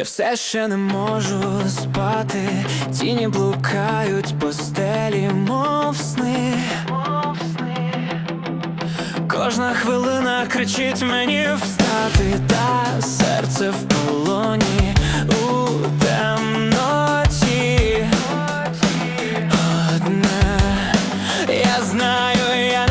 Я все ще не можу спати, тіні блукають по стелі, мов сни. Кожна хвилина кричить мені встати, та серце в полоні у темноті. Одне я знаю, я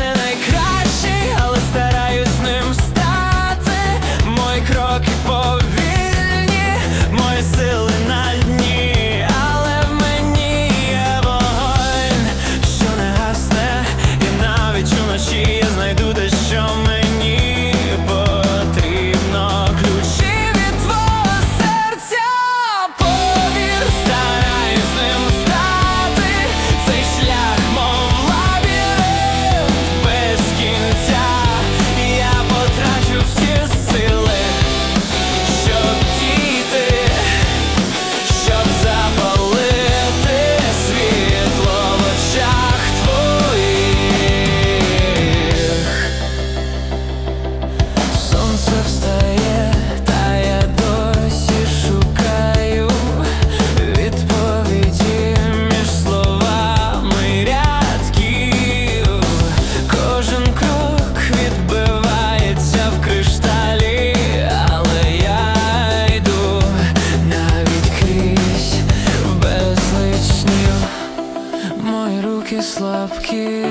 руки слабкі,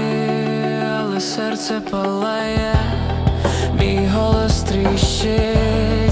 але серце палає, мій голос тріщить.